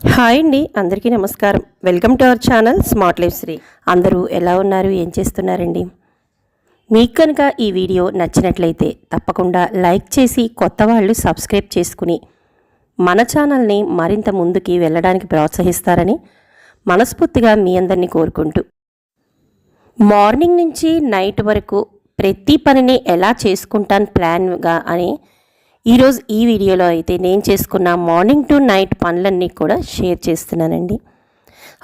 Hi అండి అందరికీ నమస్కారం. Welcome to our channel smart life Sri. అందరూ ఎలా ఉన్నారు? ఏం చేస్తున్నారండి? మీకు కనుక ఈ వీడియో నచ్చినట్లయితే తప్పకుండా లైక్ చేసి కొత్త వాళ్ళు సబ్స్క్రైబ్ చేసుకుని మన ఛానల్ని మరింత ముందుకి వెళ్ళడానికి ప్రోత్సహిస్తారని మనస్ఫూర్తిగా మీ అందరినీ కోరుకుంటూ. మార్నింగ్ నుంచి నైట్ వరకు ప్రతి పనిని ఎలా చేసుకుంటాను ప్లాన్గా అని ఈరోజు ఈ వీడియోలో అయితే నేను చేసుకున్న మార్నింగ్ టు నైట్ పనులన్నీ కూడా షేర్ చేస్తున్నానండి.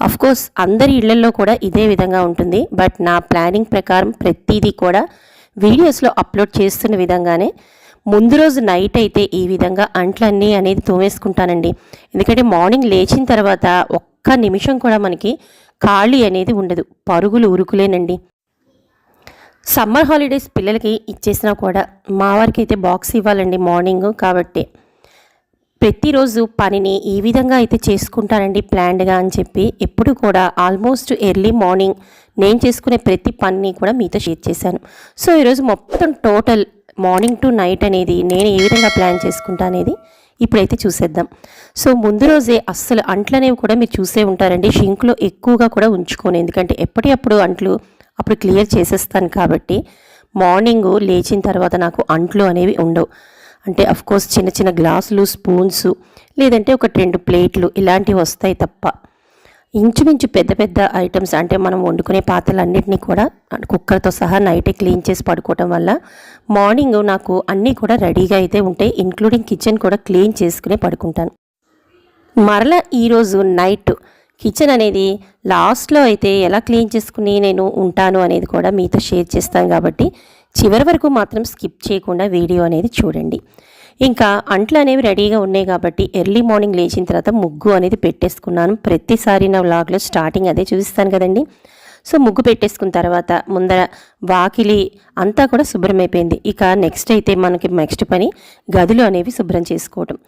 అఫ్ కోర్స్ అందరి ఇళ్ళలో కూడా ఇదే విధంగా ఉంటుంది. బట్ నా ప్లానింగ్ ప్రకారం ప్రతిదీ కూడా వీడియోస్లో అప్లోడ్ చేస్తున్న విధంగానే ముందు రోజు నైట్ అయితే ఈ విధంగా అంట్లన్నీ అనేది తోమేసుకుంటానండి. ఎందుకంటే మార్నింగ్ లేచిన తర్వాత ఒక్క నిమిషం కూడా మనకి ఖాళీ అనేది ఉండదు. పరుగులు ఉరుకులేనండి. సమ్మర్ హాలిడేస్ పిల్లలకి ఇచ్చేసినా కూడా మా వారికి అయితే బాక్స్ ఇవ్వాలండి మార్నింగ్ కాబట్టి. ప్రతిరోజు పనిని ఈ విధంగా అయితే చేసుకుంటానండి ప్లాన్డ్గా అని చెప్పి ఎప్పుడు కూడా ఆల్మోస్ట్ ఎర్లీ మార్నింగ్ నేను చేసుకునే ప్రతి పనిని కూడా మీతో షేర్ చేశాను. సో ఈరోజు మొత్తం టోటల్ మార్నింగ్ టు నైట్ అనేది నేను ఏ విధంగా ప్లాన్ చేసుకుంటా అనేది ఇప్పుడైతే చూసేద్దాం. సో ముందు రోజే అస్సలు అంట్లు అనేవి కూడా మీరు చూసే ఉంటారండి. షింక్లో ఎక్కువగా కూడా ఉంచుకోను. ఎందుకంటే ఎప్పటికప్పుడు అంట్లు అప్పుడు క్లియర్ చేసేస్తాను కాబట్టి మార్నింగ్ లేచిన తర్వాత నాకు అంట్లు అనేవి ఉండవు. అంటే అఫ్ కోర్స్ చిన్న చిన్న గ్లాసులు స్పూన్స్ లేదంటే ఒక రెండు ప్లేట్లు ఇలాంటివి వస్తాయి తప్ప. ఇంచుమించు పెద్ద పెద్ద ఐటమ్స్ అంటే మనం వండుకునే పాత్రలన్నింటినీ కూడా కుక్కర్తో సహా నైటే క్లీన్ చేసి పడుకోవటం వల్ల మార్నింగ్ నాకు అన్నీ కూడా రెడీగా అయితే ఉంటాయి. ఇంక్లూడింగ్ కిచెన్ కూడా క్లీన్ చేసుకునే పడుకుంటాను. మరలా ఈరోజు నైట్ కిచెన్ అనేది లాస్ట్లో అయితే ఎలా క్లీన్ చేసుకుని నేను ఉంటాను అనేది కూడా మీతో షేర్ చేస్తాను కాబట్టి చివరి వరకు మాత్రం స్కిప్ చేయకుండా వీడియో అనేది చూడండి. ఇంకా అంట్లు అనేవి రెడీగా ఉన్నాయి కాబట్టి ఎర్లీ మార్నింగ్ లేచిన తర్వాత ముగ్గు అనేది పెట్టేసుకున్నాను. ప్రతిసారి నా వ్లాగ్లో స్టార్టింగ్ అదే చూపిస్తాను కదండి. సో ముగ్గు పెట్టేసుకున్న తర్వాత ముందర వాకిలి అంతా కూడా శుభ్రమైపోయింది ఇక నెక్స్ట్ అయితే మనకి నెక్స్ట్ పని గదులు అనేవి శుభ్రం చేసుకోవటం.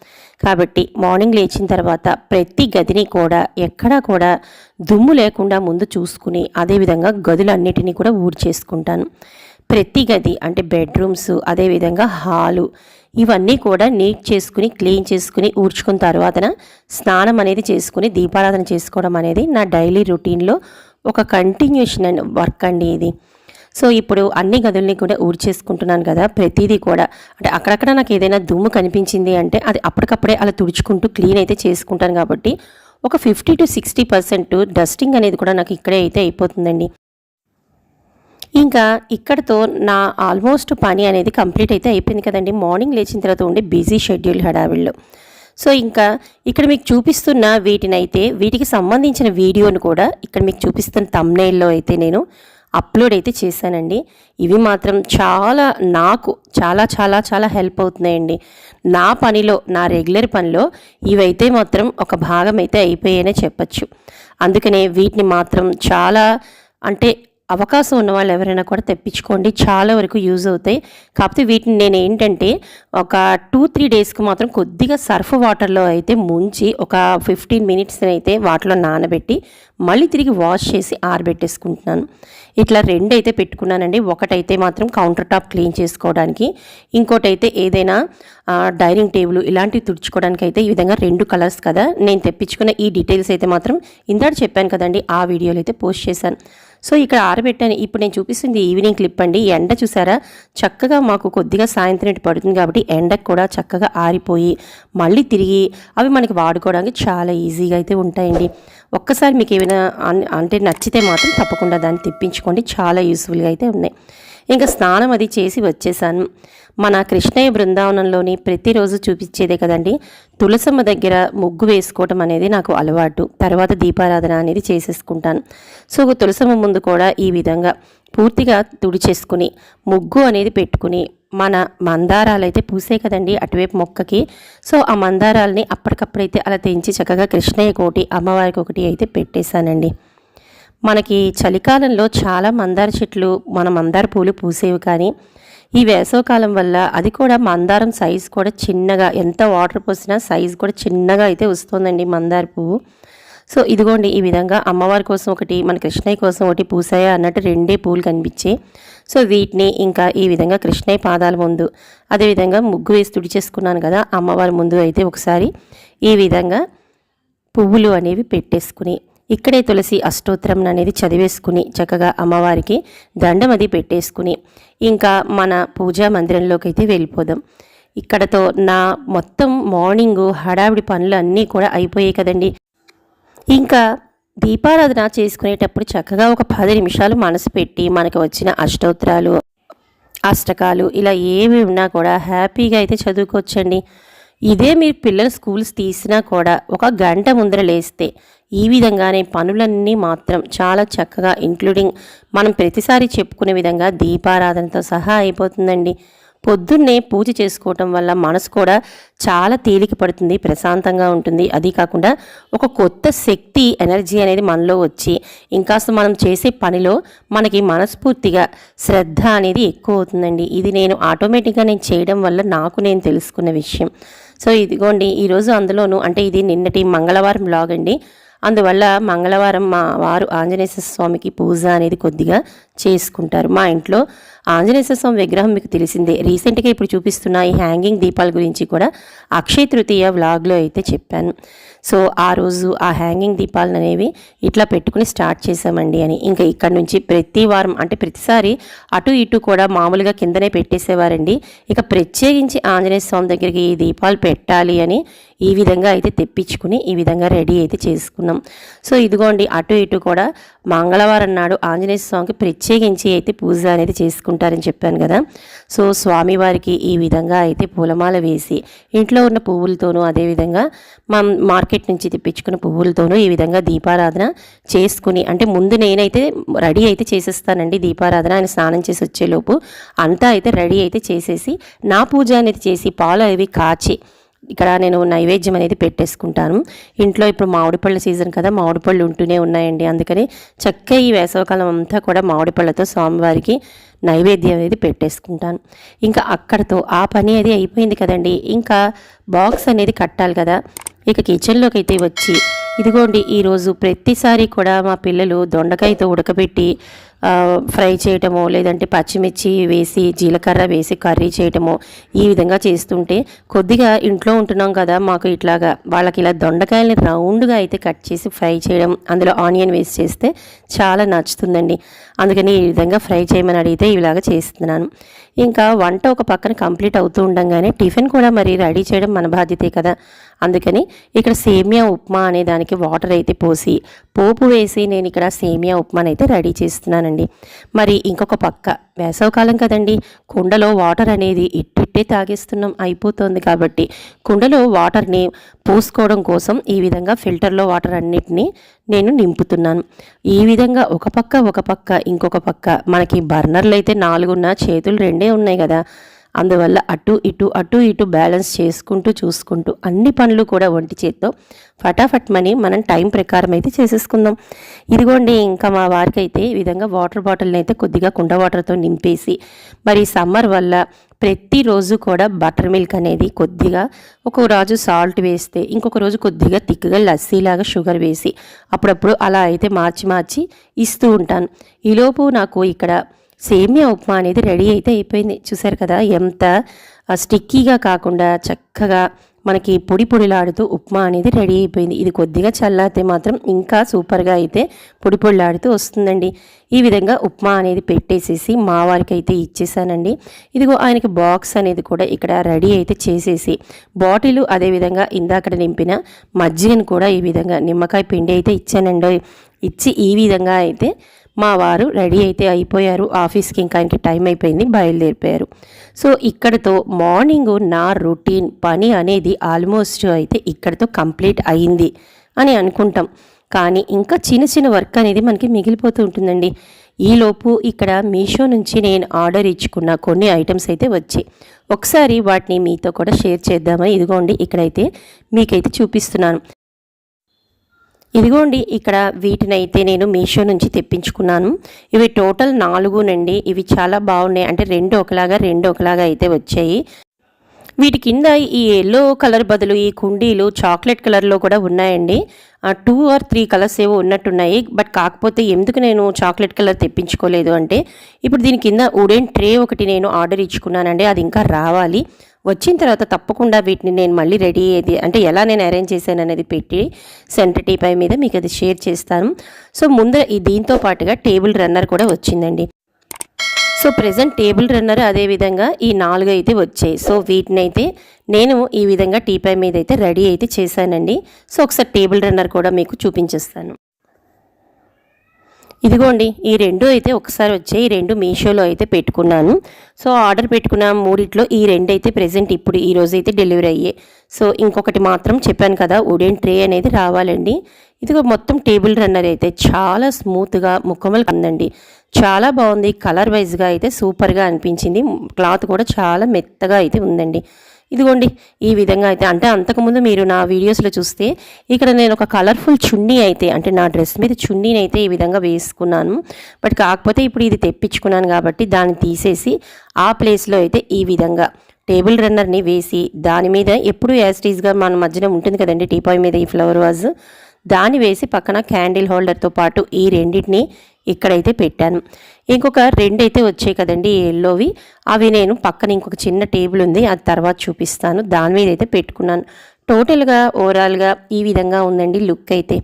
కాబట్టి మార్నింగ్ లేచిన తర్వాత ప్రతి గదిని కూడా ఎక్కడా కూడా దుమ్ము లేకుండా ముందు చూసుకుని అదేవిధంగా గదులన్నిటినీ కూడా ఊడ్చేసుకుంటాను. ప్రతి గది అంటే బెడ్రూమ్స్ అదేవిధంగా హాలు ఇవన్నీ కూడా నీట్ చేసుకుని క్లీన్ చేసుకుని ఊడ్చుకున్న తర్వాతన స్నానం అనేది చేసుకుని దీపారాధన చేసుకోవడం అనేది నా డైలీ రొటీన్లో ఒక కంటిన్యూషన్ అండ్ వర్క్ అండి ఇది. సో ఇప్పుడు అన్ని గదుల్ని కూడా ఊడ్చేసుకుంటున్నాను కదా ప్రతిదీ కూడా. అంటే అక్కడక్కడ నాకు ఏదైనా దుమ్ము కనిపించింది అంటే అది అప్పటికప్పుడే అలా తుడుచుకుంటూ క్లీన్ అయితే చేసుకుంటాను కాబట్టి ఒక fifty to sixty percent dusting అనేది కూడా నాకు ఇక్కడే అయితే అయిపోతుందండి. ఇంకా ఇక్కడతో నా ఆల్మోస్ట్ పని అనేది కంప్లీట్ అయితే అయిపోయింది కదండి. మార్నింగ్ లేచిన తర్వాత ఉండే బిజీ షెడ్యూల్ హడావిల్లో సో ఇంకా ఇక్కడ మీకు చూపిస్తున్న వీటినైతే వీటికి సంబంధించిన వీడియోను కూడా ఇక్కడ మీకు చూపిస్తున్న తమ్నేల్లో అయితే నేను అప్లోడ్ అయితే చేశానండి. ఇవి మాత్రం చాలా నాకు చాలా చాలా చాలా హెల్ప్ అవుతున్నాయండి. నా పనిలో నా రెగ్యులర్ పనిలో ఇవైతే మాత్రం ఒక భాగం అయితే అయిపోయాయనే చెప్పచ్చు. అందుకనే వీటిని మాత్రం చాలా అంటే అవకాశం ఉన్న వాళ్ళు ఎవరైనా కూడా తెప్పించుకోండి. చాలా వరకు యూజ్ అవుతాయి. కాకపోతే వీటిని నేను ఏంటంటే ఒక టూ త్రీ డేస్కి మాత్రం కొద్దిగా సర్ఫ్ వాటర్లో అయితే ముంచి ఒక ఫిఫ్టీన్ మినిట్స్ అయితే వాటిలో నానబెట్టి మళ్ళీ తిరిగి వాష్ చేసి ఆరబెట్టేసుకుంటున్నాను. ఇట్లా రెండు అయితే పెట్టుకున్నానండి. ఒకటైతే మాత్రం కౌంటర్ టాప్ క్లీన్ చేసుకోవడానికి ఇంకోటైతే ఏదైనా డైనింగ్ టేబుల్ ఇలాంటివి తుడుచుకోవడానికి అయితే ఈ విధంగా రెండు కలర్స్ కదా. నేను తెప్పించుకున్న ఈ డీటెయిల్స్ అయితే మాత్రం ఇందాక చెప్పాను కదండి ఆ వీడియోలో అయితే పోస్ట్ చేశాను. సో ఇక్కడ ఆరబెట్టాను. ఇప్పుడు నేను చూపిస్తుంది ఈవినింగ్ క్లిప్ అండి. ఎండ చూసారా? చక్కగా మాకు కొద్దిగా సాయంత్రం పడుతుంది కాబట్టి ఎండకు కూడా చక్కగా ఆరిపోయి మళ్ళీ తిరిగి అవి మనకి వాడుకోవడానికి చాలా ఈజీగా అయితే ఉంటాయండి. ఒక్కసారి మీకు ఏమైనా అంటే నచ్చితే మాత్రం తప్పకుండా దాన్ని తెప్పించుకోండి. చాలా యూస్ఫుల్గా అయితే ఉన్నాయి. ఇంకా స్నానం అది చేసి వచ్చేసాను. మన కృష్ణయ్య బృందావనంలోని ప్రతిరోజు చూపించేదే కదండి. తులసమ్మ దగ్గర ముగ్గు వేసుకోవటం అనేది నాకు అలవాటు. తర్వాత దీపారాధన అనేది చేసేసుకుంటాను. సో తులసమ్మ ముందు కూడా ఈ విధంగా పూర్తిగా తుడిచేసుకుని ముగ్గు అనేది పెట్టుకుని మన మందారాలు అయితే పూసే కదండి అటువైపు మొక్కకి. సో ఆ మందారాలని అప్పటికప్పుడైతే అలా తెంచి చక్కగా కృష్ణయ్య ఒకటి అమ్మవారికి ఒకటి అయితే పెట్టేశానండి. మనకి చలికాలంలో చాలా మందార చెట్లు మన మందార పూలు పూసేవి కానీ ఈ వేసవకాలం వల్ల అది కూడా మందారం సైజు కూడా చిన్నగా ఎంత వాటర్ పోసినా సైజు కూడా చిన్నగా అయితే వస్తుందండి మందార పువ్వు. సో ఇదిగోండి ఈ విధంగా అమ్మవారి కోసం ఒకటి మన కృష్ణయ్య కోసం ఒకటి పూసాయ అన్నట్టు రెండే పూలు కనిపించాయి సో వీటిని ఇంకా ఈ విధంగా కృష్ణయ్య పాదాల ముందు అదేవిధంగా ముగ్గు వేసి తుడిచేసుకున్నాను కదా అమ్మవారి ముందు అయితే ఒకసారి ఈ విధంగా పువ్వులు అనేవి పెట్టేసుకుని ఇక్కడే తులసి అష్టోత్తరం అనేది చదివేసుకుని చక్కగా అమ్మవారికి దండం అది పెట్టేసుకుని ఇంకా మన పూజా మందిరంలోకి అయితే వెళ్ళిపోదాం. ఇక్కడతో నా మొత్తం మార్నింగ్ హడావిడి పనులు అన్నీ కూడా అయిపోయాయి కదండి. ఇంకా దీపారాధన చేసుకునేటప్పుడు చక్కగా ఒక పది నిమిషాలు మనసు పెట్టి మనకు వచ్చిన అష్టోత్తరాలు అష్టకాలు ఇలా ఏమి ఉన్నా కూడా హ్యాపీగా అయితే చదువుకోవచ్చండి. ఇదే మీరు పిల్లల స్కూల్స్ తీసినా కూడా ఒక గంట ముందర లేస్తే ఈ విధంగానే పనులన్నీ మాత్రం చాలా చక్కగా ఇంక్లూడింగ్ మనం ప్రతిసారి చెప్పుకునే విధంగా దీపారాధనతో సహా అయిపోతుందండి. పొద్దున్నే పూజ చేసుకోవటం వల్ల మనసు కూడా చాలా తేలిక పడుతుంది ప్రశాంతంగా ఉంటుంది. అది కాకుండా ఒక కొత్త శక్తి ఎనర్జీ అనేది మనలో వచ్చి ఇంకాస్త మనం చేసే పనిలో మనకి మనస్ఫూర్తిగా శ్రద్ధ అనేది ఎక్కువ అవుతుందండి. ఇది నేను ఆటోమేటిక్గా నేను చేయడం వల్ల నాకు నేను తెలుసుకున్న విషయం. సో ఇదిగోండి ఈరోజు అందులోనూ అంటే ఇది నిన్నటి మంగళవారం బ్లాగ్ అండి. అందువల్ల మంగళవారం మా వారు ఆంజనేయ స్వామికి పూజ అనేది కొద్దిగా చేసుకుంటారు. మా ఇంట్లో ఆంజనేయ స్వామి విగ్రహం మీకు తెలిసిందే. రీసెంట్గా ఇప్పుడు చూపిస్తున్న ఈ హ్యాంగింగ్ దీపాల గురించి కూడా అక్షయ తృతీయ వ్లాగ్లో అయితే చెప్పాను. సో ఆ రోజు ఆ హ్యాంగింగ్ దీపాలను అనేవి ఇట్లా పెట్టుకుని స్టార్ట్ చేసామండి అని. ఇంకా ఇక్కడ నుంచి ప్రతి వారం అంటే ప్రతిసారి అటు ఇటు కూడా మామూలుగా కిందనే పెట్టేసేవారండి. ఇక ప్రత్యేకించి ఆంజనేయ స్వామి దగ్గరికి ఈ దీపాలు పెట్టాలి అని ఈ విధంగా అయితే తెప్పించుకుని ఈ విధంగా రెడీ అయితే చేసుకున్నాం. సో ఇదిగోండి అటు ఇటు కూడా మంగళవారం నాడు ఆంజనేయ స్వామికి ప్రత్యేకించి అయితే పూజ అనేది చేసుకుంటారని చెప్పాను కదా. సో స్వామివారికి ఈ విధంగా అయితే పూలమాల వేసి ఇంట్లో ఉన్న పువ్వులతోనూ అదేవిధంగా మా మార్కెట్ నుంచి తెప్పించుకున్న పువ్వులతోనూ ఈ విధంగా దీపారాధన చేసుకుని అంటే ముందు నేనైతే రెడీ అయితే చేసేస్తానండి దీపారాధన. ఆయన స్నానం చేసి వచ్చేలోపు అంతా అయితే రెడీ అయితే చేసేసి నా పూజ అనేది చేసి పాలు అవి కాచి ఇక్కడ నేను నైవేద్యం అనేది పెట్టేసుకుంటాను. ఇంట్లో ఇప్పుడు మామిడి పళ్ళ సీజన్ కదా మామిడి పళ్ళు ఉంటూనే ఉన్నాయండి. అందుకని చక్కగా ఈ వేసవకాలం అంతా కూడా మామిడి పళ్ళతో స్వామివారికి నైవేద్యం అనేది పెట్టేసుకుంటాను. ఇంకా అక్కడతో ఆ పని అది అయిపోయింది కదండి. ఇంకా బాక్స్ అనేది కట్టాలి కదా. ఇక కిచెన్లోకి అయితే వచ్చి ఇదిగోండి ఈరోజు ప్రతిసారి కూడా మా పిల్లలు దొండకాయతో ఉడకబెట్టి ఫ్రై చేయటము లేదంటే పచ్చిమిర్చి వేసి జీలకర్ర వేసి కర్రీ చేయటము ఈ విధంగా చేస్తుంటే కొద్దిగా ఇంట్లో ఉంటున్నాం కదా మాకు ఇట్లాగా. వాళ్ళకి ఇలా దొండకాయలని రౌండ్గా అయితే కట్ చేసి ఫ్రై చేయడం అందులో ఆనియన్ వేసి చేస్తే చాలా నచ్చుతుందండి. అందుకని ఈ విధంగా ఫ్రై చేయమని అడిగితే ఇలాగా చేస్తున్నాను. ఇంకా వంట ఒక పక్కన కంప్లీట్ అవుతూ ఉండంగానే టిఫిన్ కూడా మరి రెడీ చేయడం మన బాధ్యతే కదా. అందుకని ఇక్కడ సేమియా ఉప్మా అనే దానికి వాటర్ అయితే పోసి పోపు వేసి నేను ఇక్కడ సేమియా ఉప్మాని అయితే రెడీ చేస్తున్నానండి. మరి ఇంకొక పక్క వేసవకాలం కదండి కుండలో వాటర్ అనేది ఇట్టిట్టే తాగేస్తున్నాం అయిపోతుంది కాబట్టి కుండలో వాటర్ని పోసుకోవడం కోసం ఈ విధంగా ఫిల్టర్లో వాటర్ అన్నిటినీ నేను నింపుతున్నాను. ఈ విధంగా ఒక పక్క ఒక పక్క ఇంకొక పక్క మనకి బర్నర్లు అయితే నాలుగున్న చేతులు రెండే ఉన్నాయి కదా అందువల్ల అటు ఇటు అటు ఇటు బ్యాలెన్స్ చేసుకుంటూ చూసుకుంటూ అన్ని పనులు కూడా ఒంటి చేత్తో ఫటాఫట్ మని మనం టైం ప్రకారం అయితే చేసేసుకుందాం. ఇదిగోండి ఇంకా మా వారికి అయితే ఈ విధంగా వాటర్ బాటిల్ని అయితే కొద్దిగా కుండ వాటర్తో నింపేసి మరి సమ్మర్ వల్ల ప్రతిరోజు కూడా బటర్ మిల్క్ అనేది కొద్దిగా ఒక రోజు సాల్ట్ వేస్తే ఇంకొక రోజు కొద్దిగా తిక్కుగా లస్సీలాగా షుగర్ వేసి అప్పుడప్పుడు అలా అయితే మార్చి మార్చి ఇస్తూ ఉంటాను. ఈలోపు నాకు ఇక్కడ సేమియా ఉప్మా అనేది రెడీ అయితే అయిపోయింది. చూసారు కదా ఎంత స్టిక్కీగా కాకుండా చక్కగా మనకి పొడి పొడిలాడుతూ ఉప్మా అనేది రెడీ అయిపోయింది. ఇది కొద్దిగా చల్లారితే మాత్రం ఇంకా సూపర్గా అయితే పొడి పొడిలాడుతూ వస్తుందండి. ఈ విధంగా ఉప్మా అనేది పెట్టేసేసి మా వారికి అయితే ఇచ్చేసానండి. ఇదిగో ఆయనకి బాక్స్ అనేది కూడా ఇక్కడ రెడీ అయితే చేసేసి బాటిల్ అదేవిధంగా ఇందాకడ నింపిన మజ్జిగను కూడా ఈ విధంగా నిమ్మకాయ పిండి అయితే ఇచ్చానండి. ఇచ్చి ఈ విధంగా అయితే మా వారు రెడీ అయితే అయిపోయారు. ఆఫీస్కి ఇంకా ఆయనకి టైం అయిపోయింది. బయలుదేరిపోయారు. సో ఇక్కడతో మార్నింగ్ నా రొటీన్ పని అనేది ఆల్మోస్ట్ అయితే ఇక్కడతో కంప్లీట్ అయింది అని అనుకుంటాం. కానీ ఇంకా చిన్న చిన్న వర్క్ అనేది మనకి మిగిలిపోతూ ఉంటుందండి. ఈలోపు ఇక్కడ మీషో నుంచి నేను ఆర్డర్ ఇచ్చుకున్న కొన్ని ఐటమ్స్ అయితే వచ్చాయి. ఒకసారి వాటిని మీతో కూడా షేర్ చేద్దామని ఇదిగోండి ఇక్కడైతే మీకైతే చూపిస్తున్నాను. ఇదిగోండి ఇక్కడ వీటినైతే నేను మీషో నుంచి తెప్పించుకున్నాను. ఇవి టోటల్ నాలుగునండి ఇవి చాలా బాగున్నాయి. అంటే రెండు ఒకలాగా రెండు ఒకలాగా అయితే వచ్చాయి. వీటి కింద ఈ ఎల్లో కలర్ బదులు ఈ కుండీలు చాక్లెట్ కలర్లో కూడా ఉన్నాయండి. టూ ఆర్ త్రీ కలర్స్ ఏవో ఉన్నట్టున్నాయి. బట్ కాకపోతే ఎందుకు నేను చాక్లెట్ కలర్ తెప్పించుకోలేదు అంటే ఇప్పుడు దీని కింద ఉడెన్ ట్రే ఒకటి నేను ఆర్డర్ ఇచ్చుకున్నానండి. అది ఇంకా రావాలి. వచ్చిన తర్వాత తప్పకుండా వీటిని నేను మళ్ళీ రెడీ అయ్యేది అంటే ఎలా నేను అరేంజ్ చేశాను అనేది పెట్టి సెంటర్ టీపై మీద మీకు అది షేర్ చేస్తాను. సో ముందర ఈ దీంతో పాటుగా టేబుల్ రన్నర్ కూడా వచ్చిందండి. సో ప్రజెంట్ టేబుల్ రన్నర్ అదేవిధంగా ఈ నాలుగు అయితే వచ్చాయి. సో వీటిని అయితే నేను ఈ విధంగా టీపై మీద అయితే రెడీ అయితే చేశానండి. సో ఒకసారి టేబుల్ రన్నర్ కూడా మీకు చూపించేస్తాను. ఇదిగోండి ఈ రెండు అయితే ఒకసారి వచ్చాయి ఈ రెండు మీషోలో అయితే పెట్టుకున్నాను. సో ఆర్డర్ పెట్టుకున్న మూడిట్లో ఈ రెండు అయితే ప్రజెంట్ ఇప్పుడు ఈ రోజు అయితే డెలివరీ అయ్యాయి. సో ఇంకొకటి మాత్రం చెప్పాను కదా ఉడెన్ ట్రే అనేది రావాలండి. ఇదిగో మొత్తం టేబుల్ రన్నర్ అయితే చాలా స్మూత్గా ముక్కమలు అందండి చాలా బాగుంది. కలర్ వైజ్గా అయితే సూపర్గా అనిపించింది. క్లాత్ కూడా చాలా మెత్తగా అయితే ఉందండి. ఇదిగోండి ఈ విధంగా అయితే అంటే అంతకుముందు మీరు నా వీడియోస్లో చూస్తే ఇక్కడ నేను ఒక కలర్ఫుల్ చున్నీ అయితే అంటే నా డ్రెస్ మీద చున్నీని అయితే ఈ విధంగా వేసుకున్నాను. బట్ కాకపోతే ఇప్పుడు ఇది తెప్పించుకున్నాను కాబట్టి దాన్ని తీసేసి ఆ ప్లేస్లో అయితే ఈ విధంగా టేబుల్ రన్నర్ని వేసి దాని మీద ఎప్పుడు యాస్టీస్గా మన మధ్యన ఉంటుంది కదండి టీపాయ్ మీద ఈ ఫ్లవర్ వాజ్ దాన్ని వేసి పక్కన క్యాండిల్ హోల్డర్తో పాటు ఈ రెండింటిని ఇక్కడైతే పెట్టాను. ఇంకొక రెండైతే వచ్చాయి కదండి ఎల్లోవి. అవి నేను పక్కన ఇంకొక చిన్న టేబుల్ ఉంది అది తర్వాత చూపిస్తాను. దాని మీద అయితే పెట్టుకున్నాను. టోటల్గా ఓవరాల్గా ఈ విధంగా ఉందండి లుక్ అయితే.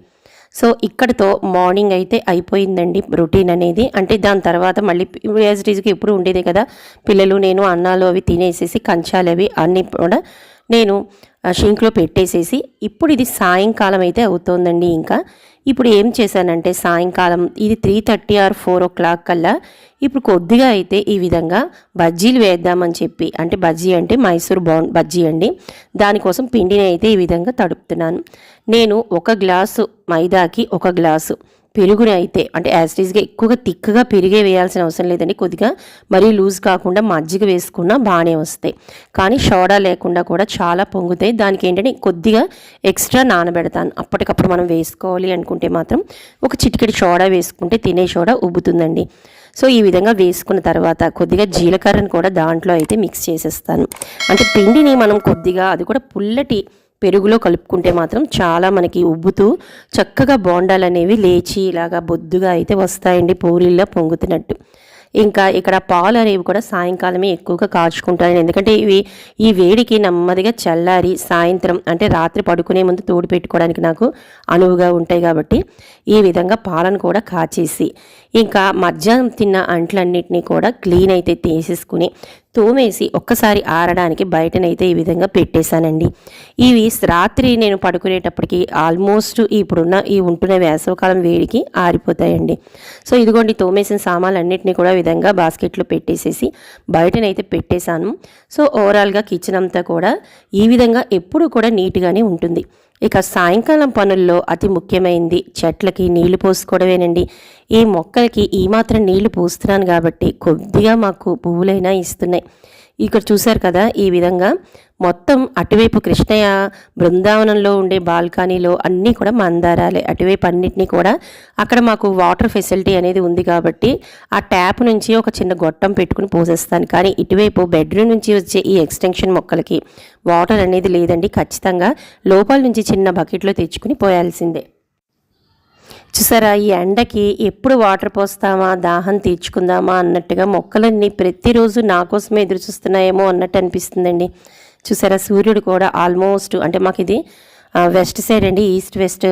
సో ఇక్కడతో మార్నింగ్ అయితే అయిపోయిందండి రొటీన్ అనేది. అంటే దాని తర్వాత మళ్ళీ యాజ్ రీజ్కి ఎప్పుడు ఉండేదే కదా. పిల్లలు నేను అన్నాలు అవి తినేసేసి కంచాలు అవి అన్నీ కూడా నేను షింక్లో పెట్టేసేసి ఇప్పుడు ఇది సాయంకాలం అయితే అవుతోందండి ఇంకా. ఇప్పుడు ఏం చేశానంటే సాయంకాలం ఇది three thirty or four o'clock కల్లా ఇప్పుడు కొద్దిగా అయితే ఈ విధంగా బజ్జీలు వేద్దామని చెప్పి అంటే బజ్జీ అంటే మైసూర్ బౌన్ బజ్జీ అండి దానికోసం పిండిని అయితే ఈ విధంగా తడుపుతున్నాను. నేను ఒక గ్లాసు మైదాకి ఒక గ్లాసు పెరుగుని అయితే అంటే యాస్టీస్గా ఎక్కువగా తిక్కగా పెరిగే వేయాల్సిన అవసరం లేదండి. కొద్దిగా మరీ లూజ్ కాకుండా మజ్జిగ వేసుకున్నా బాగానే వస్తాయి. కానీ సోడా లేకుండా కూడా చాలా పొంగుతాయి. దానికి ఏంటంటే కొద్దిగా ఎక్స్ట్రా నానబెడతాను. అప్పటికప్పుడు మనం వేసుకోవాలి అనుకుంటే మాత్రం ఒక చిటికెడి సోడా వేసుకుంటే తినే షోడా ఉబ్బుతుందండి. సో ఈ విధంగా వేసుకున్న తర్వాత కొద్దిగా జీలకర్రను కూడా దాంట్లో అయితే మిక్స్ చేసేస్తాను. అంటే పిండిని మనం కొద్దిగా అది కూడా పుల్లటి పెరుగులో కలుపుకుంటే మాత్రం చాలా మనకి ఉబ్బుతూ చక్కగా బోండాలు అనేవి లేచి ఇలాగా బొద్దుగా అయితే వస్తాయండి పూరీల్లో పొంగుతున్నట్టు. ఇంకా ఇక్కడ పాలు అనేవి కూడా సాయంకాలమే ఎక్కువగా కాచుకుంటాను ఎందుకంటే ఇవి ఈ వేడికి నెమ్మదిగా చల్లారి సాయంత్రం అంటే రాత్రి పడుకునే ముందు తోడు పెట్టుకోవడానికి నాకు అనువుగా ఉంటాయి కాబట్టి ఈ విధంగా పాలను కూడా కాచేసి ఇంకా మధ్యాహ్నం తిన్న అంట్లన్నింటినీ కూడా క్లీన్ అయితే తీసేసుకుని తోమేసి ఒక్కసారి ఆరడానికి బయటనైతే ఈ విధంగా పెట్టేశానండి. ఇవి రాత్రి నేను పడుకునేటప్పటికి ఆల్మోస్ట్ ఇప్పుడున్న ఈ ఉంటున్న వేసవకాలం వేడికి ఆరిపోతాయండి. సో ఇదిగోండి తోమేసిన సామాన్లన్నింటినీ కూడా విధంగా బాస్కెట్లో పెట్టేసేసి బయటనైతే పెట్టేశాను. సో ఓవరాల్గా కిచెన్ అంతా కూడా ఈ విధంగా ఎప్పుడు కూడా నీట్గానే ఉంటుంది. ఇక సాయంకాలం పనుల్లో అతి ముఖ్యమైనది చెట్లకి నీళ్ళు పోసుకోవడమేనండి. ఈ మొక్కలకి ఈ మాత్రం నీళ్ళు పోస్తున్నాను కాబట్టి కొద్దిగా మాకు పువ్వులైనా ఇస్తున్నాయి. ఇక్కడ చూశారు కదా ఈ విధంగా మొత్తం అటువైపు కృష్ణయ్య బృందావనంలో ఉండే బాల్కనీలో అన్నీ కూడా మందారాలే. అటువైపు అన్నిటినీ కూడా అక్కడ మాకు వాటర్ ఫెసిలిటీ అనేది ఉంది కాబట్టి ఆ ట్యాప్ నుంచి ఒక చిన్న గొట్టం పెట్టుకుని పోసేస్తాను. కానీ ఇటువైపు బెడ్రూమ్ నుంచి వచ్చే ఈ ఎక్స్టెన్షన్ మొక్కలకి వాటర్ అనేది లేదండి. ఖచ్చితంగా లోపల నుంచి చిన్న బకెట్లో తెచ్చుకుని పోయాల్సిందే. చూసారా ఈ ఎండకి ఎప్పుడు వాటర్ పోస్తామా దాహం తీర్చుకుందామా అన్నట్టుగా మొక్కలన్నీ ప్రతిరోజు నా కోసమే ఎదురు చూస్తున్నాయేమో అన్నట్టు అనిపిస్తుందండి. చూసారా? సూర్యుడు కూడా ఆల్మోస్ట్ అంటే మాకు ఇది వెస్ట్ సైడ్ అండి ఈస్ట్ వెస్ట్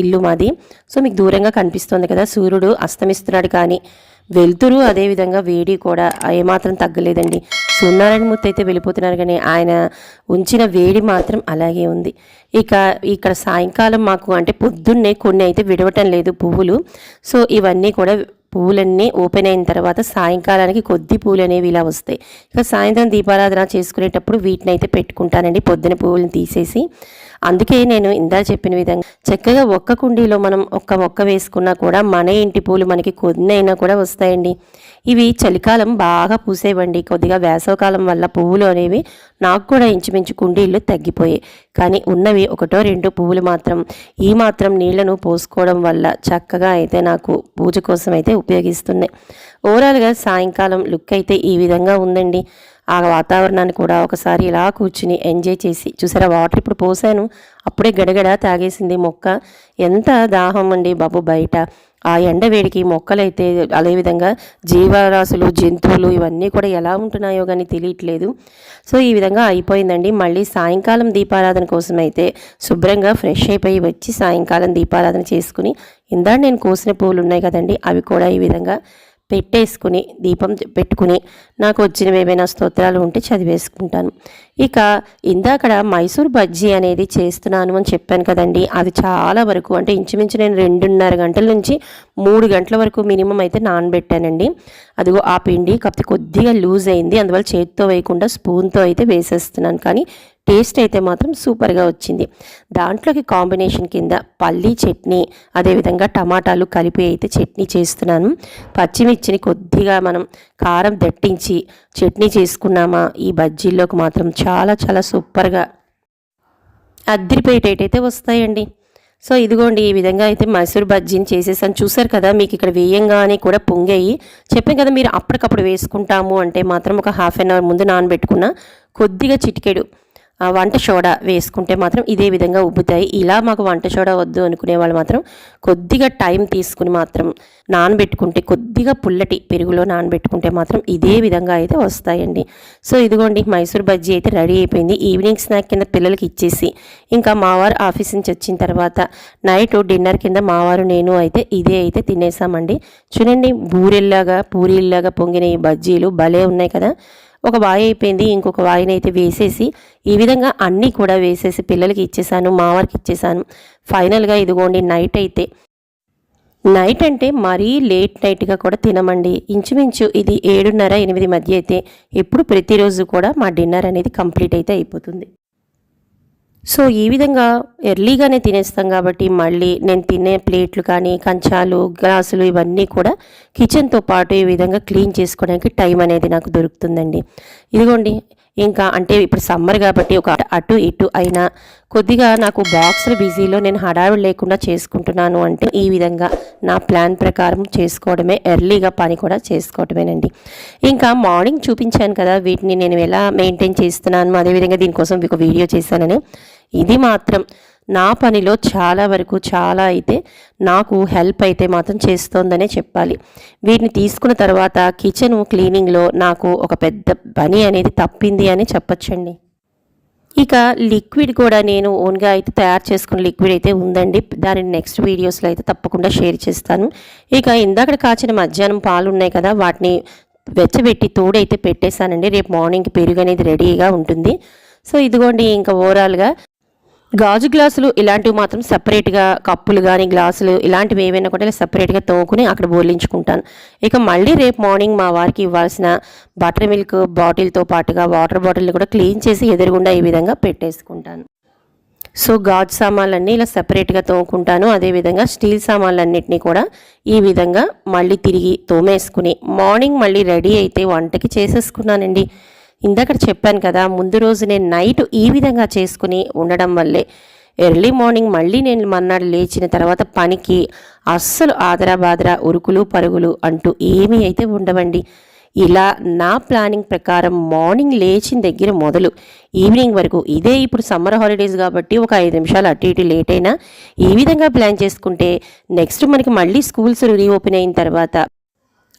ఇల్లు మాది. సో మీకు దూరంగా కనిపిస్తుంది కదా సూర్యుడు అస్తమిస్తున్నాడు కానీ వెలుతురు అదేవిధంగా వేడి కూడా ఏమాత్రం తగ్గలేదండి. సున్నారాయణ మూర్తి అయితే వెళ్ళిపోతున్నారు కానీ ఆయన ఉంచిన వేడి మాత్రం అలాగే ఉంది. ఇక ఇక్కడ సాయంకాలం మాకు అంటే పొద్దున్నే కొన్ని అయితే విడవటం లేదు పువ్వులు. సో ఇవన్నీ కూడా పువ్వులన్నీ ఓపెన్ అయిన తర్వాత సాయంకాలానికి కొద్ది పూలు అనేవి ఇలా వస్తాయి. ఇక సాయంత్రం దీపారాధన చేసుకునేటప్పుడు వీటిని అయితే పెట్టుకుంటానండి. పొద్దున పువ్వులను తీసేసి అందుకే నేను ఇందా చెప్పిన విధంగా చక్కగా ఒక్క కుండీలో మనం ఒక్క మొక్క వేసుకున్నా కూడా మన ఇంటి పూలు మనకి కొన్నైనా కూడా వస్తాయండి. ఇవి చలికాలం బాగా పూసేవండి. కొద్దిగా వేసవకాలం వల్ల పువ్వులు అనేవి నాకు కూడా ఇంచుమించు కుండీలు తగ్గిపోయాయి. కానీ ఉన్నవి ఒకటో రెండు పువ్వులు మాత్రం ఈ మాత్రం నీళ్ళను పోసుకోవడం వల్ల చక్కగా అయితే నాకు పూజ కోసం అయితే ఉపయోగిస్తున్నాయి. ఓవరాల్గా సాయంకాలం లుక్ అయితే ఈ విధంగా ఉందండి. ఆ వాతావరణాన్ని కూడా ఒకసారి ఇలా కూర్చుని ఎంజాయ్ చేసి చూసారా వాటర్ ఇప్పుడు పోసాను. అప్పుడే గడగడ తాగేసింది మొక్క. ఎంత దాహం అండి బాబు బయట. ఆ ఎండ వేడికి మొక్కలైతే అదేవిధంగా జీవరాశులు జంతువులు ఇవన్నీ కూడా ఎలా ఉంటున్నాయో కానీ తెలియట్లేదు. సో ఈ విధంగా అయిపోయిందండి. మళ్ళీ సాయంకాలం దీపారాధన కోసం అయితే శుభ్రంగా ఫ్రెష్ అయిపోయి వచ్చి సాయంకాలం దీపారాధన చేసుకుని ఇందా నేను కోసిన పువ్వులు ఉన్నాయి కదండి అవి కూడా ఈ విధంగా పెట్టేసుకుని దీపం పెట్టుకుని నాకు వచ్చినవి ఏమైనా స్తోత్రాలు ఉంటే చదివేసుకుంటాను. ఇక ఇందాకడ మైసూర్ బజ్జీ అనేది చేస్తున్నాను అని చెప్పాను కదండి. అది చాలా వరకు అంటే ఇంచుమించు నేను రెండున్నర గంటల నుంచి మూడు గంటల వరకు మినిమం అయితే నానబెట్టానండి. అదిగో ఆ పిండి కాకపోతే కొద్దిగా లూజ్ అయింది. అందువల్ల చేతితో వేయకుండా స్పూన్తో అయితే వేసేస్తున్నాను. కానీ టేస్ట్ అయితే మాత్రం సూపర్గా వచ్చింది. దాంట్లోకి కాంబినేషన్ కింద పల్లీ చట్నీ అదేవిధంగా టమాటాలు కలిపి అయితే చట్నీ చేస్తున్నాను. పచ్చిమిర్చిని కొద్దిగా మనం కారం దట్టించి చట్నీ చేసుకున్నామా? ఈ బజ్జీల్లోకి మాత్రం చాలా చాలా సూపర్గా అద్దరిపోయేటైతే వస్తాయండి. సో ఇదిగోండి ఈ విధంగా అయితే మైసూర్ బజ్జీని చేసేసాను. చూసారు కదా మీకు ఇక్కడ వేయంగానే కూడా పొంగాయి. చెప్పాను కదా మీరు అప్పటికప్పుడు వేసుకుంటాము అంటే మాత్రం ఒక హాఫ్ అన్ అవర్ ముందు నానబెట్టుకున్న కొద్దిగా చిటికెడు. వంట సోడా వేసుకుంటే మాత్రం ఇదే విధంగా ఉబ్బుతాయి. ఇలా మాకు వంట సోడా వద్దు అనుకునే వాళ్ళు మాత్రం కొద్దిగా టైం తీసుకుని మాత్రం నానబెట్టుకుంటే కొద్దిగా పుల్లటి పెరుగులో నానబెట్టుకుంటే మాత్రం ఇదే విధంగా అయితే వస్తాయండి. సో ఇదిగోండి మైసూర్ బజ్జీ అయితే రెడీ అయిపోయింది. ఈవినింగ్ స్నాక్ కింద పిల్లలకి ఇచ్చేసి ఇంకా మావారు ఆఫీస్ నుంచి వచ్చిన తర్వాత నైట్ డిన్నర్ కింద మావారు నేను అయితే ఇదే అయితే తినేసామండి. చూడండి బూరెల్లాగా పూరీల్లాగా పొంగిన ఈ బజ్జీలు భలే ఉన్నాయి కదా. ఒక వాయి అయిపోయింది ఇంకొక వాయిని అయితే వేసేసి ఈ విధంగా అన్నీ కూడా వేసేసి పిల్లలకి ఇచ్చేసాను మావారికి ఇచ్చేసాను. ఫైనల్గా ఇదిగోండి నైట్ అయితే. నైట్ అంటే మరీ లేట్ నైట్గా కూడా తినమండి. ఇంచుమించు ఇది ఏడున్నర ఎనిమిది మధ్య అయితే. ఎప్పుడు ప్రతిరోజు కూడా మా డిన్నర్ అనేది కంప్లీట్ అయితే అయిపోతుంది. సో ఈ విధంగా ఎర్లీగానే తినేస్తాం కాబట్టి మళ్ళీ నేను తినే ప్లేట్లు కానీ కంచాలు గ్లాసులు ఇవన్నీ కూడా కిచెన్తో పాటు ఈ విధంగా క్లీన్ చేసుకోవడానికి టైం అనేది నాకు దొరుకుతుందండి. ఇదిగోండి ఇంకా అంటే ఇప్పుడు సమ్మర్ కాబట్టి ఒక అటు ఇటు అయినా కొద్దిగా నాకు బాక్స్లు బిజీలో నేను హడావిడి లేకుండా చేసుకుంటున్నాను అంటే ఈ విధంగా నా ప్లాన్ ప్రకారం చేసుకోవడమే ఎర్లీగా పని కూడా చేసుకోవడమేనండి. ఇంకా మార్నింగ్ చూపించాను కదా వీటిని నేను ఎలా మెయింటైన్ చేస్తున్నాను అదేవిధంగా దీనికోసం ఒక వీడియో చేశానని. ఇది మాత్రం నా పనిలో చాలా వరకు చాలా అయితే నాకు హెల్ప్ అయితే మాత్రం చేస్తోందనే చెప్పాలి. వీటిని తీసుకున్న తర్వాత కిచెన్ క్లీనింగ్లో నాకు ఒక పెద్ద పని అనేది తప్పింది అని చెప్పచ్చండి. ఇక లిక్విడ్ కూడా నేను ఓన్గా అయితే తయారు చేసుకున్న లిక్విడ్ అయితే ఉందండి. దానిని నెక్స్ట్ వీడియోస్లో అయితే తప్పకుండా షేర్ చేస్తాను. ఇక ఇందాక కాచిన మధ్యాహ్నం పాలు ఉన్నాయి కదా వాటిని వెచ్చబెట్టి తోడైతే పెట్టేశానండి. రేపు మార్నింగ్ పెరుగు అనేది రెడీగా ఉంటుంది. సో ఇదిగోండి ఇంకా ఓవరాల్గా గాజు గ్లాసులు ఇలాంటివి మాత్రం సపరేట్గా కప్పులు కానీ గ్లాసులు ఇలాంటివి ఏవైనా కూడా సపరేట్గా తోముకుని అక్కడ బోర్లించుకుంటాను. ఇక మళ్ళీ రేపు మార్నింగ్ మా వారికి ఇవ్వాల్సిన బటర్ మిల్క్ బాటిల్తో పాటుగా వాటర్ బాటిల్ కూడా క్లీన్ చేసి ఎదురుగుండా ఈ విధంగా పెట్టేసుకుంటాను. సో గాజు సామాన్లన్నీ ఇలా సపరేట్గా తోముకుంటాను. అదేవిధంగా స్టీల్ సామాన్లన్నింటినీ కూడా ఈ విధంగా మళ్ళీ తిరిగి తోమేసుకుని మార్నింగ్ మళ్ళీ రెడీ అయితే వంటకి చేసేసుకున్నానండి. ఇందాక చెప్పాను కదా ముందు రోజు నేను నైట్ ఈ విధంగా చేసుకుని ఉండడం వల్లే ఎర్లీ మార్నింగ్ మళ్ళీ నేను మన్నాడు లేచిన తర్వాత పనికి అస్సలు ఆదరాబాదరా ఉరుకులు పరుగులు అంటూ ఏమీ అయితే ఉండవండి. ఇలా నా ప్లానింగ్ ప్రకారం మార్నింగ్ లేచిన దగ్గర మొదలు ఈవినింగ్ వరకు ఇదే ఇప్పుడు సమ్మర్ హాలిడేస్ కాబట్టి ఒక ఐదు నిమిషాలు అటు ఇటు లేట్ అయినా ఈ విధంగా ప్లాన్ చేసుకుంటే నెక్స్ట్ మనకి మళ్ళీ స్కూల్స్ రీఓపెన్ అయిన తర్వాత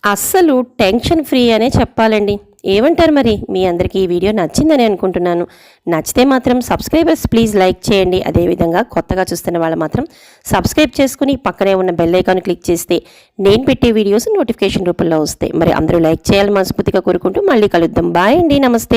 అస్సలు టెన్షన్ ఫ్రీ అనే చెప్పాలండి. ఏమంటారు మరి? మీ అందరికీ ఈ వీడియో నచ్చిందని అనుకుంటున్నాను. నచ్చితే మాత్రం సబ్స్క్రైబర్స్ ప్లీజ్ లైక్ చేయండి. అదేవిధంగా కొత్తగా చూస్తున్న వాళ్ళు మాత్రం సబ్స్క్రైబ్ చేసుకుని పక్కనే ఉన్న బెల్ ఐకాన్ క్లిక్ చేస్తే నేను పెట్టే వీడియోస్ నోటిఫికేషన్ రూపంలో వస్తాయి. మరి అందరూ లైక్ చేయాలని మనస్ఫూర్తిగా కోరుకుంటూ మళ్ళీ కలుద్దాం. బాయ్ అండి. నమస్తే.